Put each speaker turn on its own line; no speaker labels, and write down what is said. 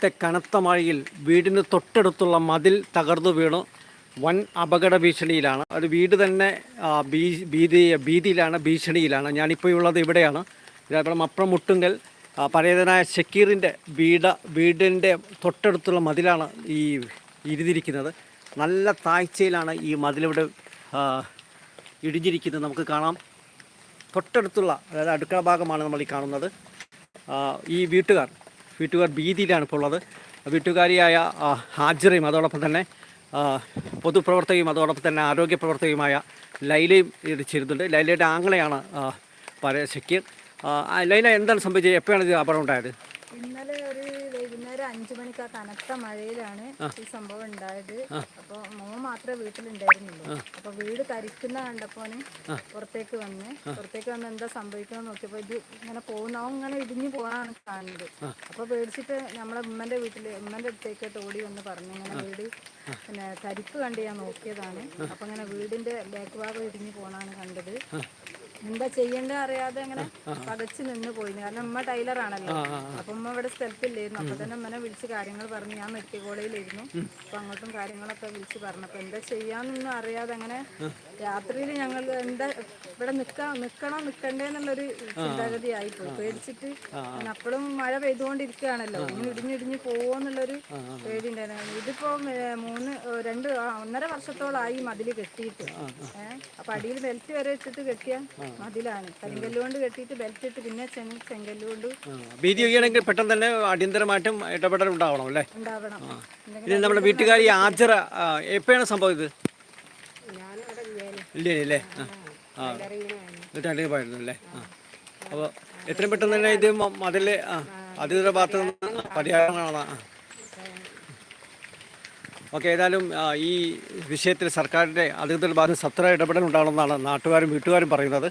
ത്തെ കനത്ത മഴയിൽ വീടിന് തൊട്ടടുത്തുള്ള മതിൽ തകർന്നു വീണു. വൻ അപകട ഭീഷണിയിലാണ്. ഒരു വീട് തന്നെ ഭീതി ഭീതിയിലാണ് ഭീഷണിയിലാണ്. ഞാനിപ്പോൾ ഉള്ളത് ഇവിടെയാണ്. ഇതേപോലെ അപ്പുറം മുട്ടുങ്കൽ പഴയതനായ ഷക്കീറിന്റെ വീട് വീടിന്റെ തൊട്ടടുത്തുള്ള മതിലാണ് ഈ ഇരുതിരിക്കുന്നത് നല്ല താഴ്ചയിലാണ് ഈ മതിലിവിടെ ഇടിഞ്ഞിരിക്കുന്നത്. നമുക്ക് കാണാം. തൊട്ടടുത്തുള്ള അതായത് അടുക്കള ഭാഗമാണ് നമ്മൾ ഈ കാണുന്നത്. ഈ വീട്ടുകാർ വീട്ടുകാർ ഭീതിയിലാണ് ഇപ്പോൾ ഉള്ളത്. വീട്ടുകാരിയായ ഹാജറയും അതോടൊപ്പം തന്നെ പൊതുപ്രവർത്തകയും അതോടൊപ്പം തന്നെ ആരോഗ്യ പ്രവർത്തകയുമായ ലൈലയും ഇത് ചെയ്തിട്ടുണ്ട്. ലൈലയുടെ ആങ്ങളെയാണ് ആ, പഴയ ഷക്കീർ ആ, ആ, ലൈല എന്താണ് സംഭവിച്ചത്? എപ്പോഴാണ് ഇത് അപകടം ഉണ്ടായത്?
അഞ്ചു മണിക്ക് ആ കനത്ത മഴയിലാണ് ഈ സംഭവം ഉണ്ടായത്. അപ്പൊ മോൻ മാത്രമേ വീട്ടിലുണ്ടായിരുന്നുള്ളൂ. അപ്പൊ വീട് കരിക്കുന്ന കണ്ടപ്പോന് പുറത്തേക്ക് വന്ന് പുറത്തേക്ക് വന്ന് എന്താ സംഭവിക്കണം നോക്കിയപ്പോ ഇത് ഇങ്ങനെ പോകുന്ന അവൻ ഇങ്ങനെ ഇടിഞ്ഞു പോകാനാണ് കാണുന്നത്. അപ്പൊ പേടിച്ചിട്ട് നമ്മളെ ഉമ്മന്റെ വീട്ടിൽ ഉമ്മന്റെ അടുത്തേക്ക് ഓടി വന്ന് പറഞ്ഞു ഇങ്ങനെ വീട് പിന്നെ കരിപ്പ് കണ്ട് ഞാൻ നോക്കിയതാണ്. അപ്പൊ ഇങ്ങനെ വീടിന്റെ ബാക്ക് ഭാഗം ഇടിഞ്ഞു പോകാനാണ് കണ്ടത്. എന്താ ചെയ്യണ്ട അറിയാതെ അങ്ങനെ പകച്ചു നിന്ന് പോയി കാരണം ഉമ്മ ടൈലറാണല്ലോ അപ്പൊ ഉമ്മ ഇവിടെ സ്ഥലത്തില്ലായിരുന്നു. അപ്പൊ തന്നെ ഉമ്മനെ വിളിച്ച് കാര്യങ്ങൾ പറഞ്ഞു ഞാൻ മെഡിക്കൽ കോളേജിലായിരുന്നു അപ്പൊ അങ്ങോട്ടും കാര്യങ്ങളൊക്കെ വിളിച്ച് പറഞ്ഞപ്പോ എന്താ ചെയ്യാന്നൊന്നും അറിയാതെ അങ്ങനെ രാത്രിയിൽ ഞങ്ങൾ എന്താ ഇവിടെ നിക്കാം നിക്കണോ നിക്കണ്ടേന്നുള്ളൊരു ചിന്താഗതി ആയിപ്പോയി പേടിച്ചിട്ട് അപ്പോഴും മഴ പെയ്തുകൊണ്ടിരിക്കുകയാണല്ലോ. ഇങ്ങനെ ഇടിഞ്ഞിടിഞ്ഞ് പോവോന്നുള്ളൊരു പേടി ഉണ്ടായിരുന്നു ഇതിപ്പോ മൂന്ന് രണ്ട് ഒന്നര വർഷത്തോളായി മതിൽ കെട്ടിയിട്ട്. ഏഹ് അപ്പൊ അടിയിൽ വെൽറ്റ് വരെ ഇട്ടിട്ട് കെട്ടിയ മതിലാണ്. കരിങ്കല്ലുകൊണ്ട് കെട്ടിയിട്ട് ബെൽറ്റ് ഇട്ട് പിന്നെ ചെങ് ചെങ്കല്ല് കൊണ്ട്
ആ, ഭീതി ഒഴിയണമെങ്കിൽ പെട്ടെന്ന് തന്നെ അടിയന്തരമായിട്ടും ഇടപെടൽ ഉണ്ടാവണം അല്ലേ?
ഉണ്ടാവണം.
ഇത് നമ്മുടെ വീട്ടുകാരി ആജറ ആ, എപ്പോഴാണ് സംഭവം ഇത്? ഇല്ലേ ആ എന്നിട്ട് പോയിരുന്നു അല്ലേ? ആ. അപ്പോൾ എത്രയും പെട്ടെന്ന് തന്നെ ഇത് മ- മതിൽ ആ അതിരുടെ ഭാഗത്ത് പരിഹാരങ്ങളാണ്. ആ. ഓക്കെ ഏതായാലും ഈ വിഷയത്തിൽ സർക്കാരിന്റെ അധികൃതരുടെ ഭാഗത്ത് സത്ര ഇടപെടൽ ഉണ്ടാകണമെന്നാണ് നാട്ടുകാരും വീട്ടുകാരും പറയുന്നത്.